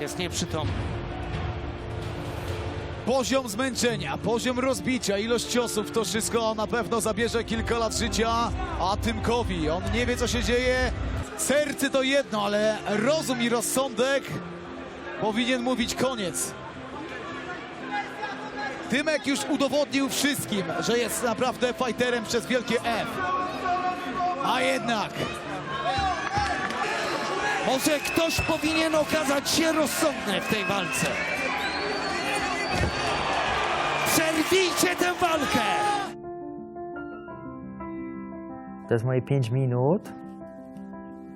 Jest nieprzytomny. Poziom zmęczenia, poziom rozbicia, ilość ciosów, to wszystko na pewno zabierze kilka lat życia, a Tymkowi, on nie wie co się dzieje. Serce to jedno, ale rozum i rozsądek powinien mówić koniec. Tymek już udowodnił wszystkim, że jest naprawdę fighterem przez wielkie F. A jednak Może ktoś powinien okazać się rozsądny w tej walce. Przerwijcie tę walkę! To jest moje 5 minut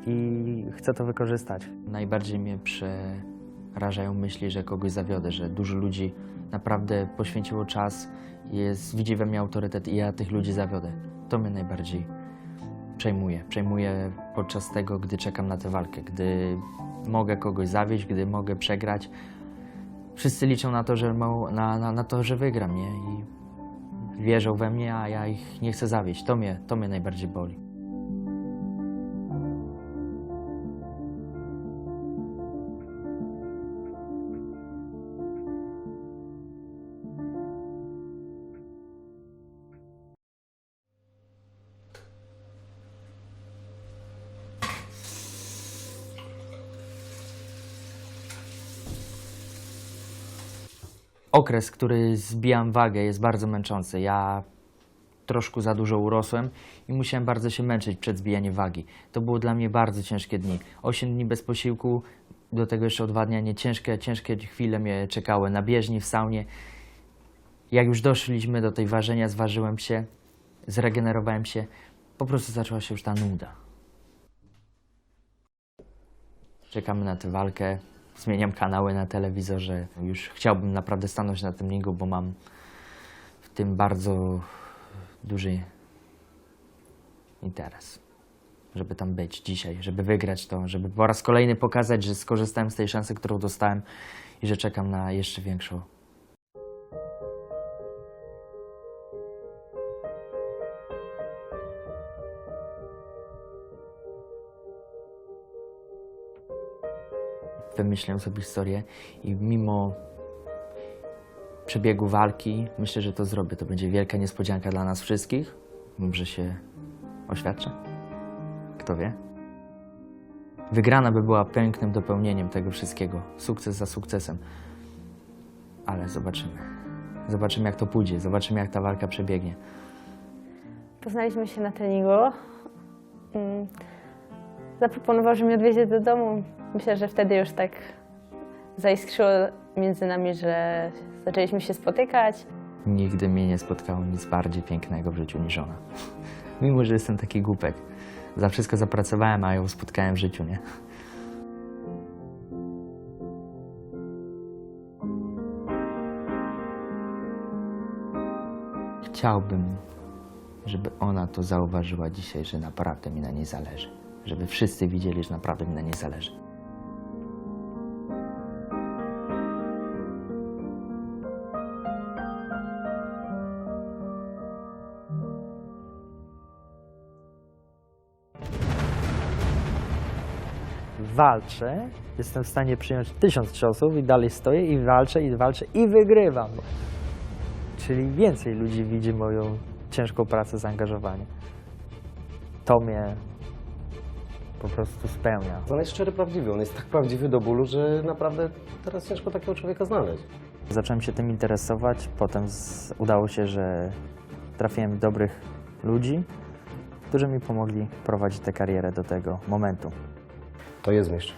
i chcę to wykorzystać. Najbardziej mnie przerażają myśli, że kogoś zawiodę, że dużo ludzi naprawdę poświęciło czas, jest, widzi we mnie autorytet i ja tych ludzi zawiodę. To mnie najbardziej przejmuje. Przejmuje podczas tego, gdy czekam na tę walkę, gdy mogę kogoś zawieść, gdy mogę przegrać. Wszyscy liczą na to, że, mo- na, na, na to, że wygram, nie? I wierzą we mnie, a ja ich nie chcę zawieść. To mnie, to mnie najbardziej boli. Okres, który zbijam wagę, jest bardzo męczący. Ja troszkę za dużo urosłem i musiałem bardzo się męczyć przed zbijaniem wagi. To było dla mnie bardzo ciężkie dni. 8 dni bez posiłku, do tego jeszcze odwadnianie. Ciężkie, ciężkie chwile mnie czekały na bieżni, w saunie. Jak już doszliśmy do tej ważenia, zważyłem się, zregenerowałem się. Po prostu zaczęła się już ta nuda. Czekamy na tę walkę. Zmieniam kanały na telewizorze. Już chciałbym naprawdę stanąć na tym ringu, bo mam w tym bardzo duży interes. Żeby tam być dzisiaj, żeby wygrać to, żeby po raz kolejny pokazać, że skorzystałem z tej szansy, którą dostałem i że czekam na jeszcze większą. Wymyślę sobie historię i mimo przebiegu walki myślę, że to zrobię. To będzie wielka niespodzianka dla nas wszystkich. Może się oświadczę? Kto wie? Wygrana by była pięknym dopełnieniem tego wszystkiego. Sukces za sukcesem. Ale zobaczymy. Zobaczymy, jak to pójdzie. Zobaczymy, jak ta walka przebiegnie. Poznaliśmy się na treningu. Mm. Zaproponował, że mnie odwiezie do domu. Myślę, że wtedy już tak zaiskrzyło między nami, że zaczęliśmy się spotykać. Nigdy mnie nie spotkało nic bardziej pięknego w życiu niż ona. Mimo, że jestem taki głupek. Za wszystko zapracowałem, a ją spotkałem w życiu, nie? Chciałbym, żeby ona to zauważyła dzisiaj, że naprawdę mi na niej zależy. Żeby wszyscy widzieli, że naprawdę mi na niej zależy. Walczę, jestem w stanie przyjąć tysiąc ciosów i dalej stoję i walczę i walczę i wygrywam. Czyli więcej ludzi widzi moją ciężką pracę, zaangażowanie. To mnie po prostu spełnia. On jest szczery, prawdziwy. On jest tak prawdziwy do bólu, że naprawdę teraz ciężko takiego człowieka znaleźć. Zacząłem się tym interesować, potem z, udało się, że trafiłem dobrych ludzi, którzy mi pomogli prowadzić tę karierę do tego momentu. To jest mistrz.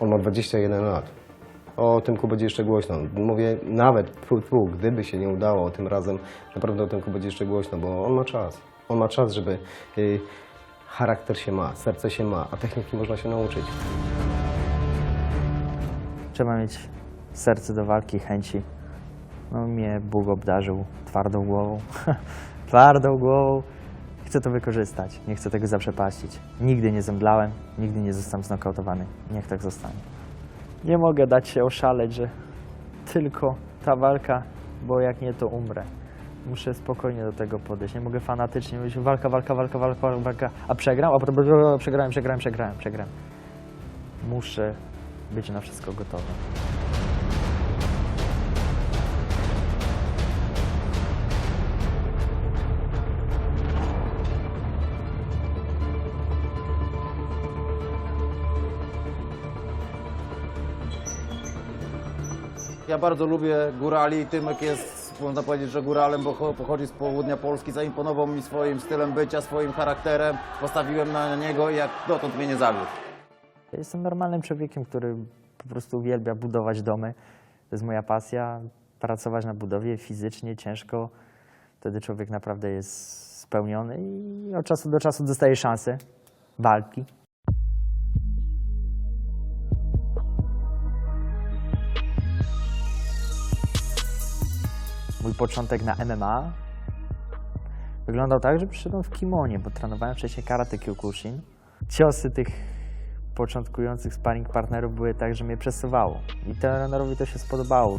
On ma 21 lat. O Tymku będzie jeszcze głośno. Mówię nawet, tfu, tfu, gdyby się nie udało tym razem, naprawdę o Tymku będzie jeszcze głośno, bo on ma czas. On ma czas, żeby... Y, charakter się ma, serce się ma, a techniki można się nauczyć. Trzeba mieć serce do walki, chęci. No mnie Bóg obdarzył twardą głową. twardą głową. Chcę to wykorzystać. Nie chcę tego zaprzepaścić. Nigdy nie zemdlałem, nigdy nie zostałem znokautowany. Niech tak zostanie. Nie mogę dać się oszaleć, że tylko ta walka, bo jak nie, to umrę. Muszę spokojnie do tego podejść. Nie mogę fanatycznie mówić walka, walka, walka, walka, walka, a przegram, a potem przegrałem, przegrałem, przegrałem, przegrałem. Muszę być na wszystko gotowy. Ja bardzo lubię górali. Tymek jest, można powiedzieć, że góralem, bo cho- pochodzi z południa Polski. Zaimponował mi swoim stylem bycia, swoim charakterem. Postawiłem na niego i jak dotąd mnie nie zawiódł. Jestem normalnym człowiekiem, który po prostu uwielbia budować domy. To jest moja pasja. Pracować na budowie fizycznie, ciężko. Wtedy człowiek naprawdę jest spełniony i od czasu do czasu dostaje szansę walki. Mój początek na MMA wyglądał tak, że przyszedłem w kimonie, bo trenowałem wcześniej karate Kyokushin. Ciosy tych początkujących sparring partnerów były tak, że mnie przesuwało. I trenerowi to się spodobało.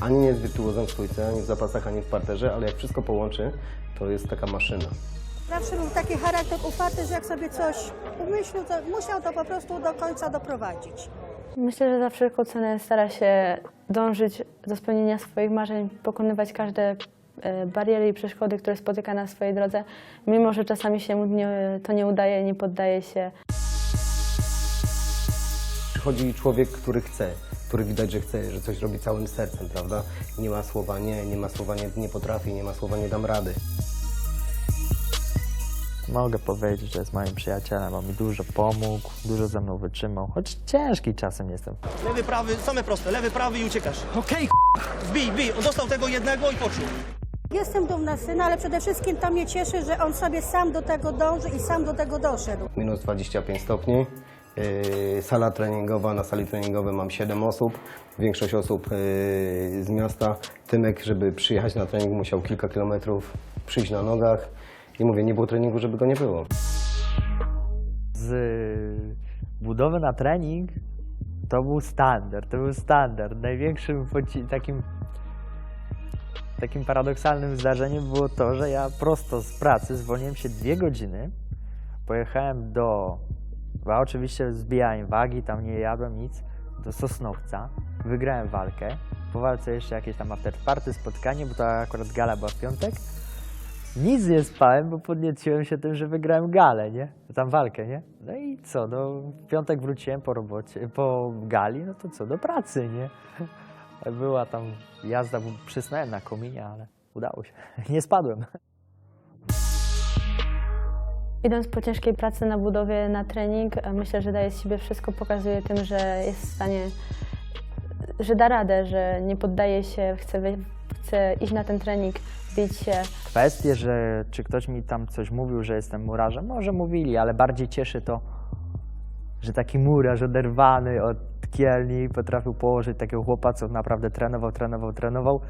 Ani nie jest wirtuozem w stójce, ani w zapasach, ani w parterze, ale jak wszystko połączy, to jest taka maszyna. Zawsze był taki charakter uparty, że jak sobie coś umyślił, to musiał to po prostu do końca doprowadzić. Myślę, że za wszelką cenę stara się dążyć do spełnienia swoich marzeń, pokonywać każde e, bariery i przeszkody, które spotyka na swojej drodze, mimo że czasami się mu to nie udaje, nie poddaje się. Przychodzi człowiek, który chce, który widać, że chce, że coś robi całym sercem, prawda? Nie ma słowa nie, nie ma słowa nie, nie potrafię, nie ma słowa nie dam rady. Mogę powiedzieć, że jest moim przyjacielem, bo mi dużo pomógł, dużo ze mną wytrzymał, choć ciężki czasem jestem. Lewy, prawy, same proste. Lewy, prawy i uciekasz. Okej, Wbij, wbij. On dostał tego jednego i poczuł. Jestem dumna syna, ale przede wszystkim to mnie cieszy, że on sobie sam do tego dąży i sam do tego doszedł. Minus 25 stopni. Yy, sala treningowa, na sali treningowej mam 7 osób. Większość osób yy, z miasta. Tymek, żeby przyjechać na trening, musiał kilka kilometrów przyjść na nogach. I mówię, nie było treningu, żeby go nie było. Z budowy na trening to był standard, to był standard. Największym takim, takim paradoksalnym zdarzeniem było to, że ja prosto z pracy zwolniłem się dwie godziny, pojechałem do, ja oczywiście zbijałem wagi, tam nie jadłem nic, do Sosnowca, wygrałem walkę, po walce jeszcze jakieś tam after party, spotkanie, bo to akurat gala była w piątek, nic nie spałem, bo podnieciłem się tym, że wygrałem galę, nie? Tam walkę, nie? No i co, no w piątek wróciłem po robocie, po gali, no to co, do pracy, nie? Była tam jazda, przysnąłem na kominie, ale udało się. Nie spadłem. Idąc po ciężkiej pracy na budowie, na trening, myślę, że daje z siebie wszystko, pokazuje tym, że jest w stanie, że da radę, że nie poddaje się, chce, chce iść na ten trening, bić się. Kwestie, że czy ktoś mi tam coś mówił, że jestem murarzem, może mówili, ale bardziej cieszy to, że taki murarz oderwany od kielni potrafił położyć takiego chłopa, co naprawdę trenował, trenował, trenował.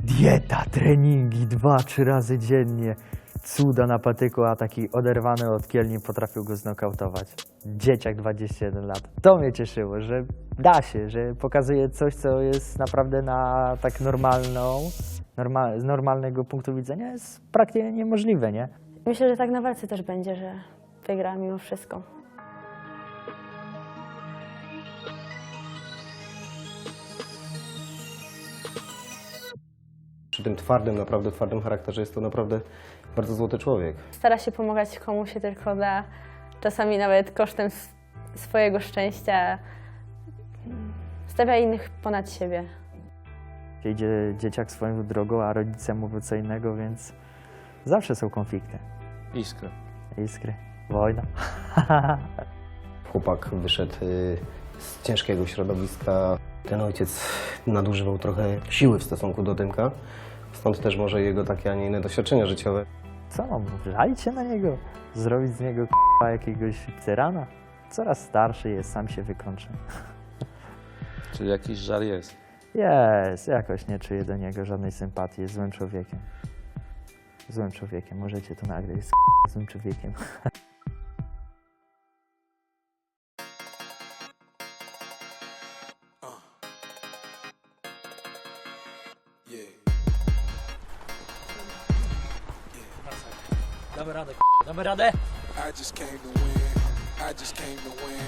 Dieta, treningi dwa, trzy razy dziennie. Cuda na patyku, a taki oderwany od kielni potrafił go znokautować. Dzieciak 21 lat. To mnie cieszyło, że da się, że pokazuje coś, co jest naprawdę na tak normalną, normal, z normalnego punktu widzenia jest praktycznie niemożliwe, nie? Myślę, że tak na walce też będzie, że wygra mimo wszystko. Przy tym twardym, naprawdę twardym charakterze jest to naprawdę bardzo złoty człowiek. Stara się pomagać komu się tylko da, czasami nawet kosztem swojego szczęścia. Stawia innych ponad siebie. Idzie dzieciak swoją drogą, a rodzice mówią co innego, więc zawsze są konflikty. Iskry. Iskry. Wojna. Chłopak wyszedł y, z ciężkiego środowiska. Ten ojciec nadużywał trochę siły w stosunku do Dymka. Stąd też może jego takie, a nie inne doświadczenia życiowe. Co mam, żalić się na niego? Zrobić z niego k***a, jakiegoś tyrana? Coraz starszy jest, sam się wykończy. Czyli jakiś żal jest. Jest, jakoś nie czuję do niego żadnej sympatii, jest złym człowiekiem. Złym człowiekiem, możecie to nagrać, jest k***a, złym człowiekiem. damy radę, damy radę. I just came to win. I just came to win.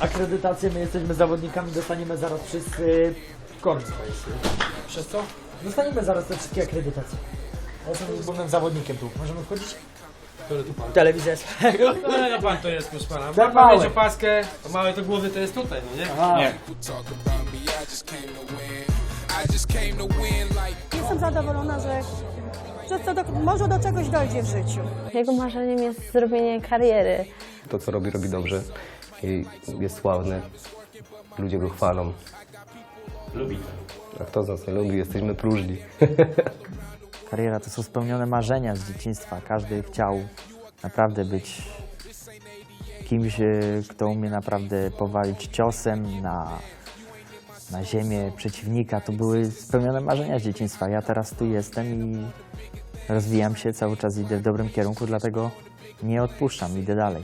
Akredytację, my jesteśmy zawodnikami, dostaniemy zaraz wszyscy kordy swoje. Przez co? Dostaniemy zaraz te wszystkie akredytacje. Ja jestem głównym zawodnikiem tu. Możemy wchodzić? Który tu pan? Telewizja jest. No, no pan to jest, proszę pana. Ma pan mieć opaskę, to małe to głowy to jest tutaj, no nie? Aha. Zadowolona, że, że to do, może do czegoś dojdzie w życiu. Jego marzeniem jest zrobienie kariery. To, co robi, robi dobrze i jest sławny. Ludzie go chwalą. Lubi A kto z nas nie lubi? Jesteśmy próżni. Kariera to są spełnione marzenia z dzieciństwa. Każdy chciał naprawdę być kimś, e, kto umie naprawdę powalić ciosem na, na ziemię przeciwnika. To były spełnione marzenia z dzieciństwa. Ja teraz tu jestem i rozwijam się, cały czas idę w dobrym kierunku, dlatego nie odpuszczam, idę dalej.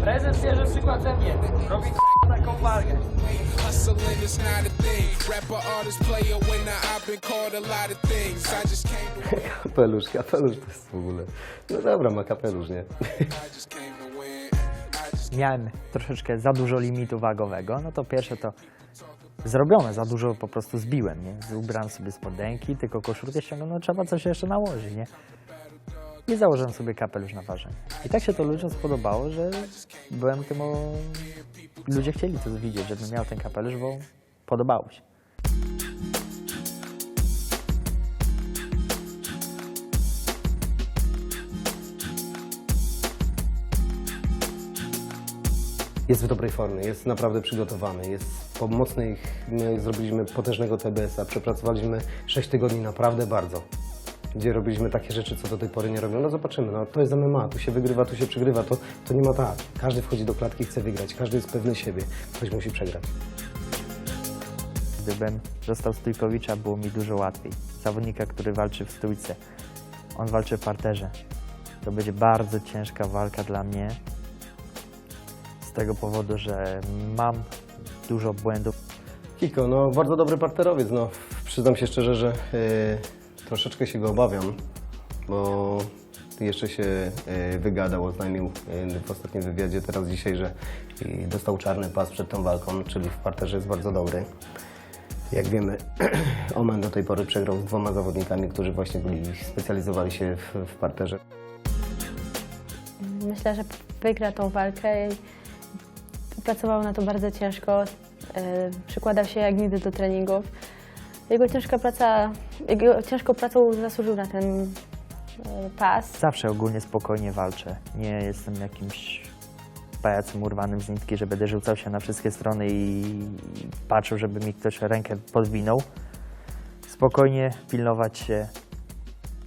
Prezes bierze przykład ze mnie. Robi taką walkę. Kapelusz, kapelusz to jest w ogóle. No dobra, ma kapelusz, nie? miałem troszeczkę za dużo limitu wagowego, no to pierwsze to zrobione, za dużo po prostu zbiłem, nie? Ubrałem sobie spodenki, tylko koszulkę ściągnąłem, no trzeba coś jeszcze nałożyć, nie? I założyłem sobie kapelusz na ważenie. I tak się to ludziom spodobało, że byłem tym o... Ludzie chcieli to widzieć, żebym miał ten kapelusz, bo podobało się. Jest w dobrej formie, jest naprawdę przygotowany, jest po mocnej, my zrobiliśmy potężnego TBS-a, przepracowaliśmy 6 tygodni naprawdę bardzo. Gdzie robiliśmy takie rzeczy, co do tej pory nie robią. No zobaczymy, no to jest MMA, tu się wygrywa, tu się przegrywa, to, to nie ma tak. Każdy wchodzi do klatki i chce wygrać, każdy jest pewny siebie, ktoś musi przegrać. Gdybym został Stójkowicza, było mi dużo łatwiej. Zawodnika, który walczy w stójce. On walczy w parterze. To będzie bardzo ciężka walka dla mnie. Z tego powodu, że mam dużo błędów. Kiko, no bardzo dobry partnerowiec, no przyznam się szczerze, że e, troszeczkę się go obawiam, bo jeszcze się e, wygadał, oznajmił e, w ostatnim wywiadzie teraz dzisiaj, że i dostał czarny pas przed tą walką, czyli w parterze jest bardzo dobry. Jak wiemy, Omen do tej pory przegrał z dwoma zawodnikami, którzy właśnie byli, specjalizowali się w, w parterze. Myślę, że wygra tą walkę. i Pracował na to bardzo ciężko. e, Przykładał się jak nigdy do treningów. Jego ciężka praca, jego ciężką pracą zasłużył na ten e, pas. Zawsze ogólnie spokojnie walczę. Nie jestem jakimś pajacem urwanym z nitki, że będę rzucał się na wszystkie strony i patrzył, żeby mi ktoś rękę podwinął. Spokojnie pilnować się,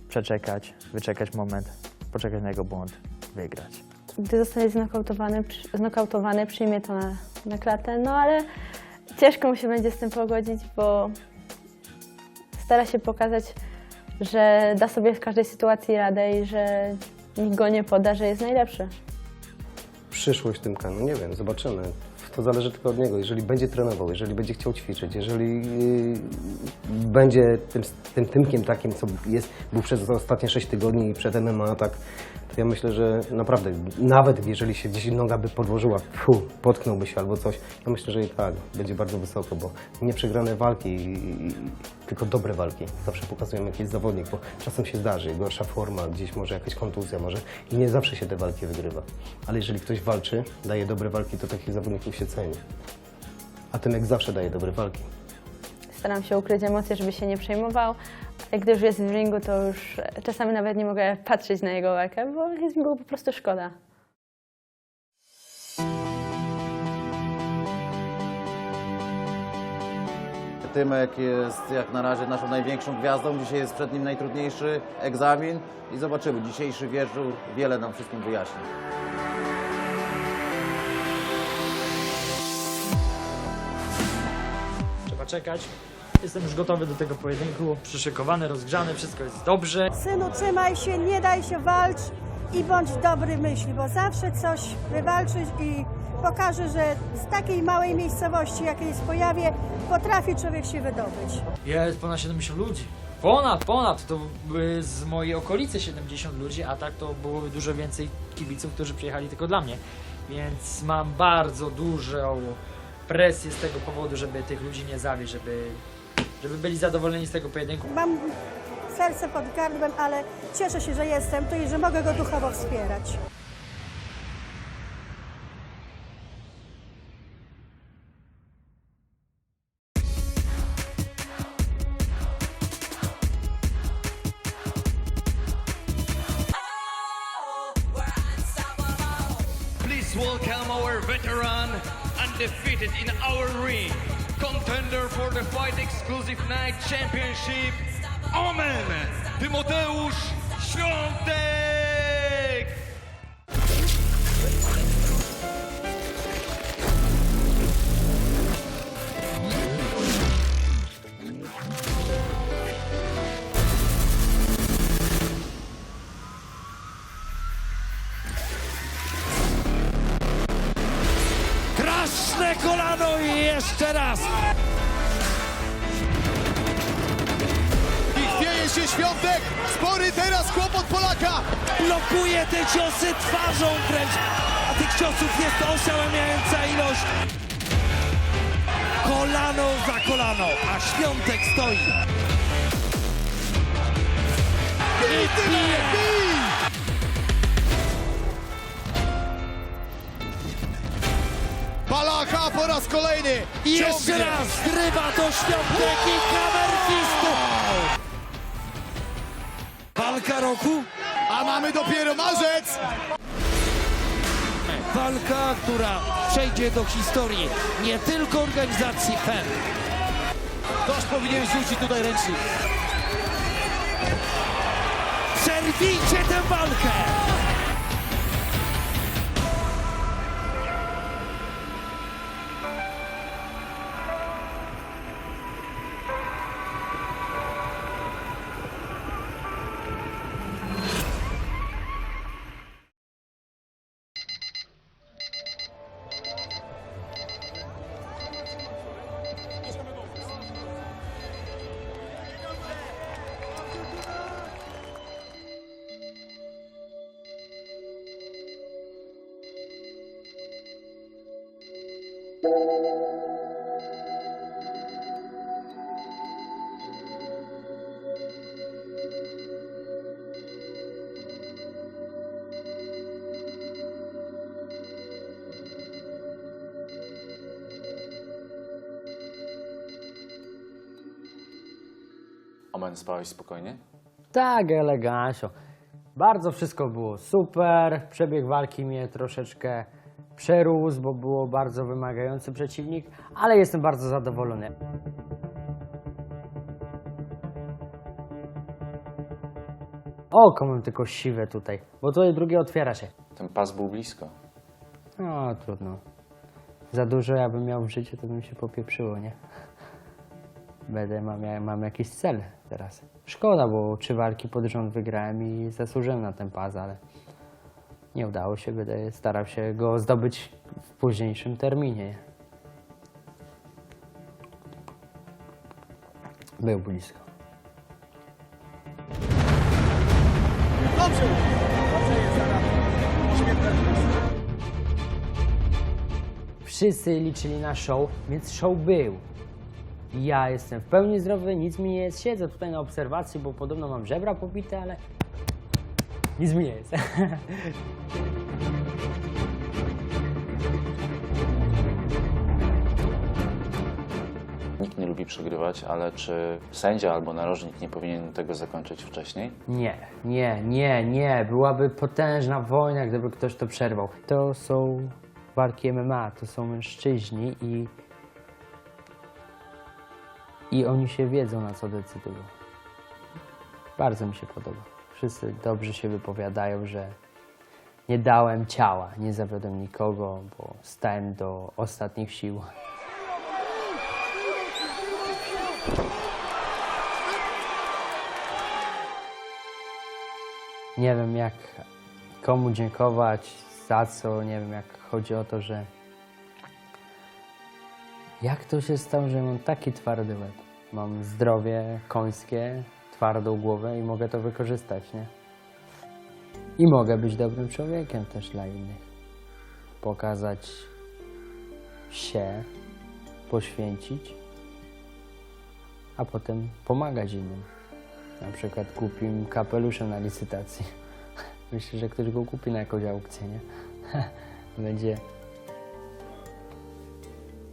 przeczekać, wyczekać moment, poczekać na jego błąd, wygrać. Gdy zostanie znokautowany, znokautowany przyjmie to na, na klatę, no ale ciężko mu się będzie z tym pogodzić, bo stara się pokazać, że da sobie w każdej sytuacji radę i że nikt go nie poda, że jest najlepszy. przyszłość Tymka? No nie wiem, zobaczymy. To zależy tylko od niego. Jeżeli będzie trenował, jeżeli będzie chciał ćwiczyć, jeżeli yy, będzie tym, tym Tymkiem takim, co jest, był przez ostatnie 6 tygodni i przed MMA, tak, ja myślę, że naprawdę, nawet jeżeli się gdzieś noga by podłożyła, fu, potknąłby się albo coś, ja myślę, że i tak, będzie bardzo wysoko, bo nie przegrane walki, i- i- tylko dobre walki. Zawsze pokazują jakiś zawodnik, bo czasem się zdarzy, gorsza forma, gdzieś może jakaś kontuzja, może i nie zawsze się te walki wygrywa. Ale jeżeli ktoś walczy, daje dobre walki, to takich zawodników się ceni. A Tymek zawsze daje dobre walki. Staram się ukryć emocje, żeby się nie przejmował. A gdy już jest w ringu, to już czasami nawet nie mogę patrzeć na jego walkę, bo jest mi go po prostu szkoda. Tymek jest jak na razie naszą największą gwiazdą. Dzisiaj jest przed nim najtrudniejszy egzamin i zobaczymy. Dzisiejszy wieczór wiele nam wszystkim wyjaśni. Trzeba czekać. Jestem już gotowy do tego pojedynku, przyszykowany, rozgrzany, wszystko jest dobrze. Synu, trzymaj się, nie daj się, walcz i bądź dobry myśli, bo zawsze coś wywalczysz i pokaże, że z takiej małej miejscowości, jakiej jest pojawie, potrafi człowiek się wydobyć. Jest ponad 70 ludzi. Ponad, ponad, to by z mojej okolicy 70 ludzi, a tak to byłoby dużo więcej kibiców, którzy przyjechali tylko dla mnie. Więc mam bardzo dużą presję z tego powodu, żeby tych ludzi nie zawieść, żeby, żeby byli zadowoleni z tego pojedynku. Mam serce pod gardłem, ale cieszę się, że jestem tu i że mogę go duchowo wspierać. Exclusive Night Championship, Omen, Tymoteusz Świątek! Straszne kolano i jeszcze raz! Się Świątek. Spory teraz kłopot Polaka. Blokuje te ciosy twarzą wręcz, a tych ciosów jest oszałamiająca ilość. Kolano za kolano, a Świątek stoi. I. Bij! Palaka po raz kolejny. I jeszcze raz zgrywa to Świątek i kamerfistu. Walka roku, A mamy dopiero marzec. walka, która przejdzie do historii nie tylko organizacji FEM, Ktoś powinien rzucić tutaj ręcznik. Przerwijcie tę walkę! Omen, spałeś spokojnie? Tak, elegancio. Bardzo wszystko było super. Przebieg walki mnie troszeczkę przerósł, bo było bardzo wymagający przeciwnik, ale jestem bardzo zadowolony. Oko mam tylko siwe tutaj, bo to drugie otwiera się. Ten pas był blisko. No, trudno. Za dużo jakbym miał w życiu, to bym się popieprzyło, nie? Będę, mam, ja- mam jakiś cel teraz. Szkoda, bo trzy walki pod rząd wygrałem i zasłużyłem na ten pas, ale nie udało się. Będę starał się go zdobyć w późniejszym terminie. nie? Był blisko. Wszyscy liczyli na show, więc show był. Ja jestem w pełni zdrowy, nic mi nie jest. Siedzę tutaj na obserwacji, bo podobno mam żebra pobite, ale nic mi nie jest. Nikt nie lubi przegrywać, ale czy sędzia albo narożnik nie powinien tego zakończyć wcześniej? Nie, nie, nie, nie. Byłaby potężna wojna, gdyby ktoś to przerwał. To są walki MMA, to są mężczyźni i. I oni się wiedzą, na co decydują. Bardzo mi się podoba. Wszyscy dobrze się wypowiadają, że nie dałem ciała, nie zawiodłem nikogo, bo stałem do ostatnich sił. Nie wiem, jak komu dziękować, za co, nie wiem, jak chodzi o to, że jak to się stało, że mam taki twardy łeb? Mam zdrowie końskie, twardą głowę i mogę to wykorzystać, nie? I mogę być dobrym człowiekiem też dla innych. Pokazać się, poświęcić, a potem pomagać innym. Na przykład kupim kapeluszem na licytacji. Myślę, że ktoś go kupi na jakąś aukcję, nie? Będzie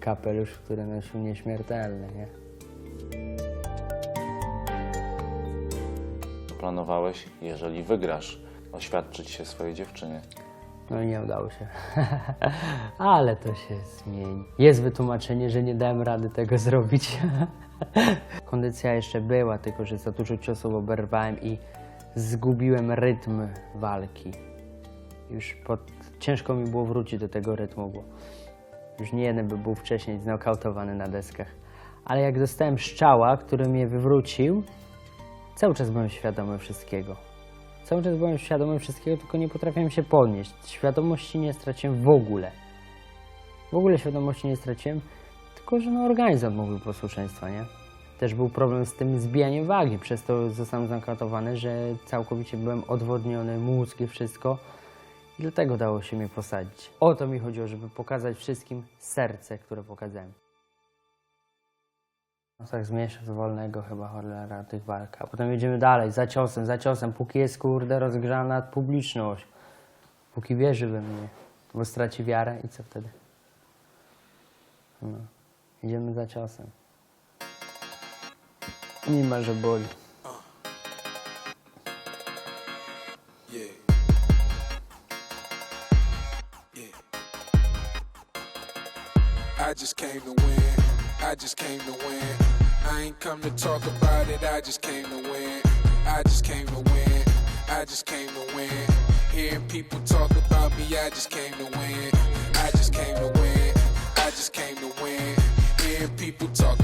kapelusz, który nosił nieśmiertelny, nie? Planowałeś, jeżeli wygrasz, oświadczyć się swojej dziewczynie. No i nie udało się. Ale to się zmieni. Jest wytłumaczenie, że nie dałem rady tego zrobić. Kondycja jeszcze była, tylko że za dużo ciosów oberwałem i zgubiłem rytm walki. Już pod... ciężko mi było wrócić do tego rytmu, bo już nie jeden by był wcześniej znokautowany na deskach. Ale jak dostałem szczała, który mnie wywrócił, cały czas byłem świadomy wszystkiego. Cały czas byłem świadomy wszystkiego, tylko nie potrafiłem się podnieść. Świadomości nie straciłem w ogóle. W ogóle świadomości nie straciłem, tylko że no organizm odmówił posłuszeństwa, nie? Też był problem z tym zbijaniem wagi, przez to zostałem zankatowany, że całkowicie byłem odwodniony, mózg i wszystko. I dlatego dało się mnie posadzić. O to mi chodziło, żeby pokazać wszystkim serce, które pokazałem. No tak z wolnego chyba cholera tych walk. A potem jedziemy dalej, za ciosem, za ciosem, póki jest kurde rozgrzana publiczność. Póki wierzy we mnie. Bo straci wiarę i co wtedy? No. Idziemy za ciosem. Mimo, że boli. just came to win. I just came to win. I ain't come to talk about it. I just came to win. I just came to win. I just came to win. Hearing people talk about me, I just came to win. I just came to win. I just came to win. Hearing people talk